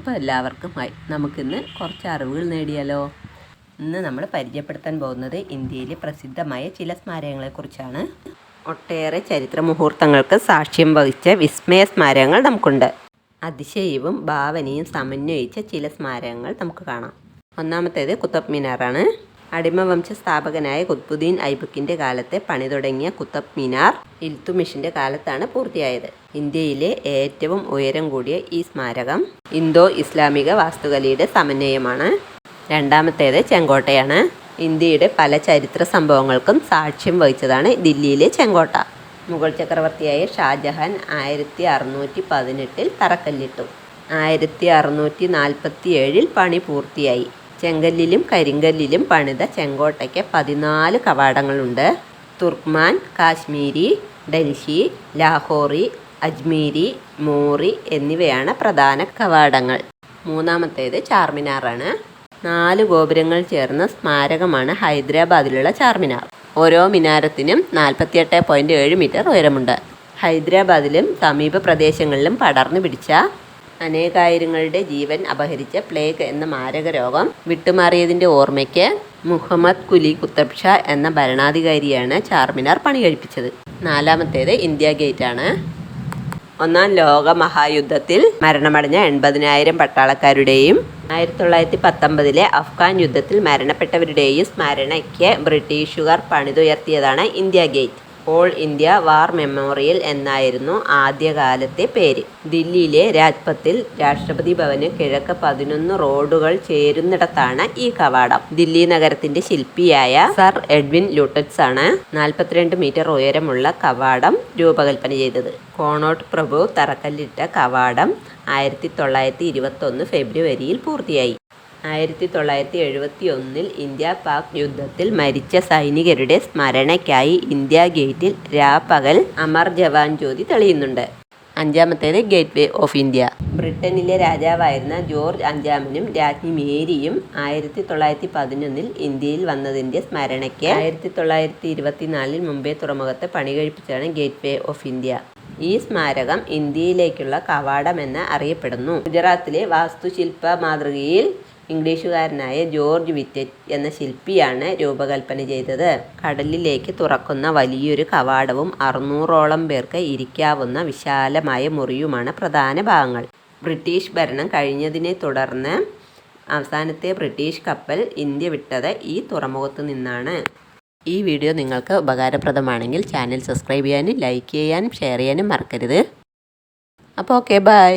അപ്പോൾ എല്ലാവർക്കും നമുക്കിന്ന് കുറച്ച് അറിവുകൾ നേടിയാലോ? ഇന്ന് നമ്മൾ പരിചയപ്പെടുത്താൻ പോകുന്നത് ഇന്ത്യയിലെ പ്രസിദ്ധമായ ചില സ്മാരകങ്ങളെക്കുറിച്ചാണ്. ഒട്ടേറെ ചരിത്ര മുഹൂർത്തങ്ങൾക്ക് സാക്ഷ്യം വഹിച്ച വിസ്മയ സ്മാരകങ്ങൾ നമുക്കുണ്ട്. അതിശയവും ഭാവനയും സമന്വയിച്ച ചില സ്മാരകങ്ങൾ നമുക്ക് കാണാം. ഒന്നാമത്തേത് കുത്തബ് മിനാറാണ്. അടിമവംശ സ്ഥാപകനായ കുത്ബുദ്ദീൻ ഐബക്കിന്റെ കാലത്തെ പണി തുടങ്ങിയ കുത്തബ് മിനാർ ഇൽത്തുമിഷിന്റെ കാലത്താണ് പൂർത്തിയായത്. ഇന്ത്യയിലെ ഏറ്റവും ഉയരം കൂടിയ ഈ സ്മാരകം ഇന്തോ ഇസ്ലാമിക വാസ്തുകലയുടെ സമന്വയമാണ്. രണ്ടാമത്തേത് ചെങ്കോട്ടയാണ്. ഇന്ത്യയുടെ പല ചരിത്ര സംഭവങ്ങൾക്കും സാക്ഷ്യം വഹിച്ചതാണ് ദില്ലിയിലെ ചെങ്കോട്ട. മുഗൾ ചക്രവർത്തിയായ ഷാജഹാൻ ആയിരത്തി അറുന്നൂറ്റി പതിനെട്ടിൽ തറക്കല്ലിട്ടു. ആയിരത്തി അറുന്നൂറ്റി നാൽപ്പത്തി ഏഴിൽ പണി പൂർത്തിയായി. ചെങ്കല്ലിലും കരിങ്കല്ലിലും പണിത ചെങ്കോട്ടയ്ക്ക് പതിനാല് കവാടങ്ങളുണ്ട്. തുർക്ക്മാൻ കാശ്മീരി ഡൽഹി ലാഹോറി അജ്മീരി മോറി എന്നിവയാണ് പ്രധാന കവാടങ്ങൾ. മൂന്നാമത്തേത് ചാർമിനാറാണ്. നാല് ഗോപുരങ്ങൾ ചേർന്ന സ്മാരകമാണ് ഹൈദരാബാദിലുള്ള ചാർമിനാർ. ഓരോ മിനാരത്തിനും നാൽപ്പത്തിയെട്ട് പോയിന്റ് ഏഴ് മീറ്റർ ഉയരമുണ്ട്. ഹൈദരാബാദിലും സമീപ പ്രദേശങ്ങളിലും പടർന്നു പിടിച്ച അനേകായിരങ്ങളുടെ ജീവൻ അപഹരിച്ച പ്ലേഗ് എന്ന മാരക രോഗം വിട്ടുമാറിയതിന്റെ ഓർമ്മയ്ക്ക് മുഹമ്മദ് കുലി കുത്തബ് ഷാ എന്ന ഭരണാധികാരിയാണ് ചാർമിനാർ പണി കഴിപ്പിച്ചത് നാലാമത്തേത് ഇന്ത്യ ഗേറ്റ് ആണ് ഒന്നാം ലോക മഹായുദ്ധത്തിൽ മരണമടഞ്ഞ എൺപതിനായിരം പട്ടാളക്കാരുടെയും ആയിരത്തി തൊള്ളായിരത്തി പത്തൊമ്പതിലെ അഫ്ഗാൻ യുദ്ധത്തിൽ മരണപ്പെട്ടവരുടെയും സ്മരണയ്ക്ക് ബ്രിട്ടീഷുകാർ പണിതുയർത്തിയതാണ് India gate. All India war memorial എന്നായിരുന്നു ആദ്യകാലത്തെ പേര്. ദില്ലിയിലെ രാജ്പത്തിൽ രാഷ്ട്രപതി ഭവന് കിഴക്ക് പതിനൊന്ന് റോഡുകൾ ചേരുന്നിടത്താണ് ഈ കവാടം. ദില്ലി നഗരത്തിന്റെ ശില്പിയായ സർ എഡ്വിൻ ലൂട്ടറ്റ്സ് ആണ് നാൽപ്പത്തിരണ്ട് മീറ്റർ ഉയരമുള്ള കവാടം രൂപകൽപ്പന ചെയ്തത്. കോണോട്ട് പ്രഭു തറക്കല്ലിട്ട കവാടം ആയിരത്തി തൊള്ളായിരത്തി ഇരുപത്തൊന്ന് ഫെബ്രുവരിയിൽ പൂർത്തിയായി. ആയിരത്തി തൊള്ളായിരത്തി എഴുപത്തി ഒന്നിൽ ഇന്ത്യ പാക് യുദ്ധത്തിൽ മരിച്ച സൈനികരുടെ സ്മരണയ്ക്കായി ഇന്ത്യ ഗേറ്റിൽ രാപ്പകൽ അമർ ജവാൻ ജ്യോതി തെളിയുന്നുണ്ട്. അഞ്ചാമത്തേത് ഗേറ്റ് വേ ഓഫ് ഇന്ത്യ. ബ്രിട്ടനിലെ രാജാവായിരുന്ന ജോർജ് അഞ്ചാമനും രാജ്ഞി മേരിയും ആയിരത്തി തൊള്ളായിരത്തി പതിനൊന്നിൽ ഇന്ത്യയിൽ വന്നതിന്റെ സ്മരണയ്ക്ക് ആയിരത്തി തൊള്ളായിരത്തി ഇരുപത്തിനാലിൽ മുംബൈ തുറമുഖത്ത് പണി കഴിപ്പിച്ചാണ് ഗേറ്റ് വേ ഓഫ് ഇന്ത്യ. ഈ സ്മാരകം ഇന്ത്യയിലേക്കുള്ള കവാടമെന്ന് അറിയപ്പെടുന്നു. ഗുജറാത്തിലെ വാസ്തുശില്പ മാതൃകയിൽ ഇംഗ്ലീഷുകാരനായ ജോർജ് വിറ്ററ്റ് എന്ന ശില്പിയാണ് രൂപകൽപ്പന ചെയ്തത്. കടലിലേക്ക് തുറക്കുന്ന വലിയൊരു കവാടവും അറുന്നൂറോളം പേർക്ക് ഇരിക്കാവുന്ന വിശാലമായ മുറിയുമാണ് പ്രധാന ഭാഗങ്ങൾ. ബ്രിട്ടീഷ് ഭരണം കഴിഞ്ഞതിനെ തുടർന്ന് അവസാനത്തെ ബ്രിട്ടീഷ് കപ്പൽ ഇന്ത്യ വിട്ടത് ഈ തുറമുഖത്ത് നിന്നാണ്. ഈ വീഡിയോ നിങ്ങൾക്ക് ഉപകാരപ്രദമാണെങ്കിൽ ചാനൽ സബ്സ്ക്രൈബ് ചെയ്യാനും ലൈക്ക് ചെയ്യാനും ഷെയർ ചെയ്യാനും മറക്കരുത്. അപ്പോൾ ഓക്കെ ബൈ.